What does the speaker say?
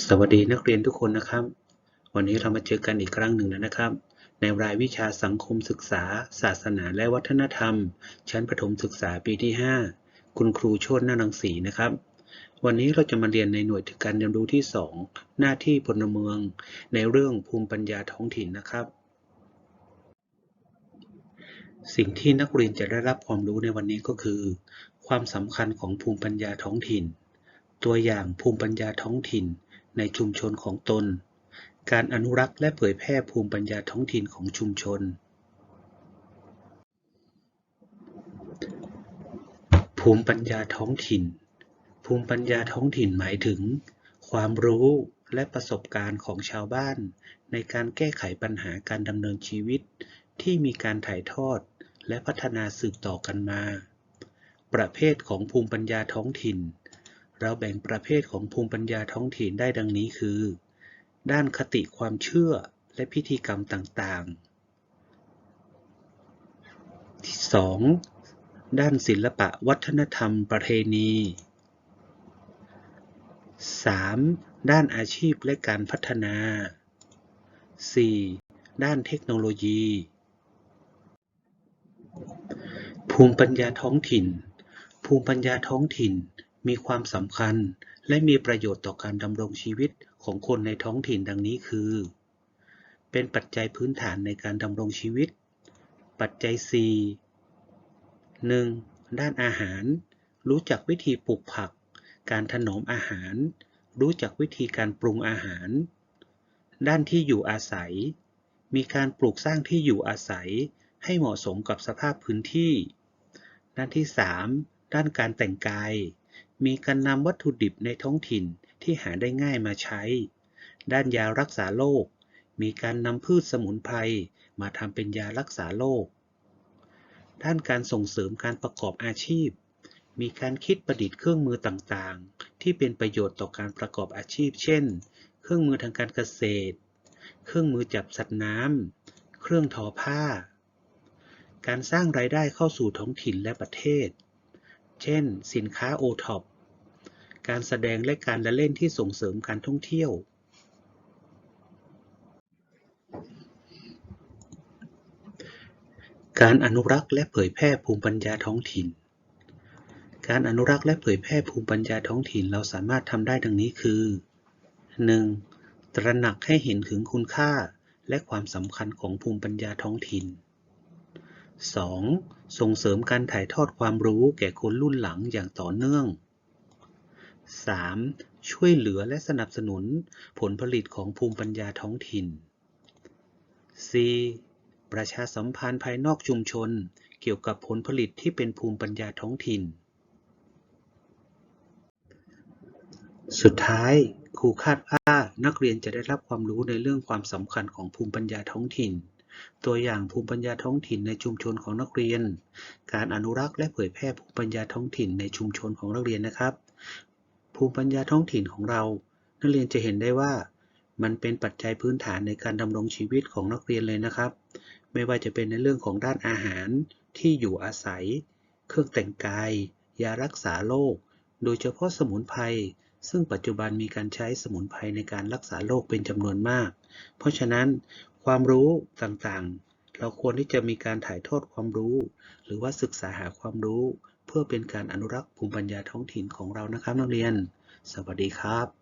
สวัสดีนักเรียนทุกคนนะครับ วันนี้เรามาเจอกันอีกครั้งหนึ่งแล้วนะครับ ในรายวิชาสังคมศึกษา ศาสนาและวัฒนธรรม ชั้นประถมศึกษาปีที่ 5 คุณครูโชตินานังสีนะครับ วันนี้เราจะมาเรียนในหน่วยการเรียนรู้ที่ 2 หน้าที่พลเมือง ในเรื่องภูมิปัญญาท้องถิ่นนะครับ สิ่งที่นักเรียนจะได้รับความรู้ในวันนี้ก็คือ ความสำคัญของภูมิปัญญาท้องถิ่น ตัวอย่างภูมิปัญญาท้องถิ่น ในชุมชนของตน การอนุรักษ์และเผยแพร่ภูมิปัญญาท้องถิ่นของชุมชน ภูมิปัญญาท้องถิ่น ภูมิปัญญาท้องถิ่นหมายถึง ความรู้และประสบการณ์ของชาวบ้าน ในการแก้ไขปัญหาการดำเนินชีวิต ที่มีการถ่ายทอดและพัฒนาสืบต่อกันมา ประเภทของภูมิปัญญาท้องถิ่น เราแบ่งประเภทของภูมิปัญญาท้องถิ่นได้ดังนี้คือ ด้านคติความเชื่อและพิธีกรรมต่างๆ ที่สองด้านศิลปะวัฒนธรรมประเพณี 3. ด้านอาชีพและการพัฒนา 4. ด้านเทคโนโลยี ภูมิปัญญาท้องถิ่น ภูมิปัญญาท้องถิ่น มีความสำคัญ และมีประโยชน์ต่อการดำรงชีวิตของคนในท้องถิ่นดังนี้คือ เป็นปัจจัยพื้นฐานในการดำรงชีวิต ปัจจัย 4 1. ด้านอาหาร รู้จักวิธีปลูกผัก การถนอมอาหาร รู้จักวิธีการปรุงอาหาร ด้านที่อยู่อาศัย มีการปลูกสร้างที่อยู่อาศัยให้เหมาะสมกับสภาพพื้นที่ ด้านที่ 3 ด้านการแต่งกาย มีการนำวัตถุดิบในท้องถิ่นที่หาได้ง่ายมาใช้ ด้านยารักษาโรค มีการนำพืชสมุนไพรมาทำเป็นยารักษาโรค ด้านการส่งเสริมการประกอบอาชีพ มีการคิดประดิษฐ์เครื่องมือต่างๆ ที่เป็นประโยชน์ต่อการประกอบอาชีพ เช่น เครื่องมือทางการเกษตร เครื่องมือจับสัตว์น้ำ เครื่องทอผ้า การสร้างรายได้เข้าสู่ท้องถิ่นและประเทศ เช่น สินค้าโอท็อปการแสดงและการละเล่นที่ส่งเสริมการท่องเที่ยว การอนุรักษ์และเผยแพร่ภูมิปัญญาท้องถิ่น การอนุรักษ์และเผยแพร่ภูมิปัญญาท้องถิ่นเราสามารถทำได้ดังนี้คือ 1. ตระหนักให้เห็นถึงคุณค่าและความสำคัญของภูมิปัญญาท้องถิ่น 2. ส่งเสริมการถ่ายทอดความรู้แก่คนรุ่นหลังอย่างต่อเนื่อง 3. ช่วยเหลือและสนับสนุนผลผลิตของภูมิปัญญาท้องถิ่น 4. ประชาสัมพันธ์ภายนอกชุมชน เกี่ยวกับผลผลิตที่เป็นภูมิปัญญาท้องถิ่น สุดท้ายครูคาดว่านักเรียนจะได้รับความรู้ในเรื่องความสำคัญของภูมิปัญญาท้องถิ่น ตัวอย่างภูมิปัญญาท้องถิ่นในชุมชนของนักเรียน การอนุรักษ์และเผยแพร่ภูมิปัญญาท้องถิ่นในชุมชนของนักเรียนนะครับ ภูมิปัญญาท้องถิ่นของเรา นักเรียนจะเห็นได้ว่า มันเป็นปัจจัยพื้นฐานในการดำรงชีวิตของนักเรียนเลยนะครับ ไม่ว่าจะเป็นในเรื่องของด้านอาหารที่อยู่อาศัย เครื่องแต่งกาย ยารักษาโรคโดยเฉพาะสมุนไพร ซึ่งปัจจุบันมีการใช้สมุนไพรในการรักษาโรคเป็นจำนวนมาก เพราะฉะนั้นความรู้ต่างๆ เราควรที่จะมีการถ่ายทอดความรู้ หรือว่าศึกษาหาความรู้ เพื่อเป็นการอนุรักษ์ภูมิปัญญาท้องถิ่นของเรานะครับนักเรียน สวัสดีครับ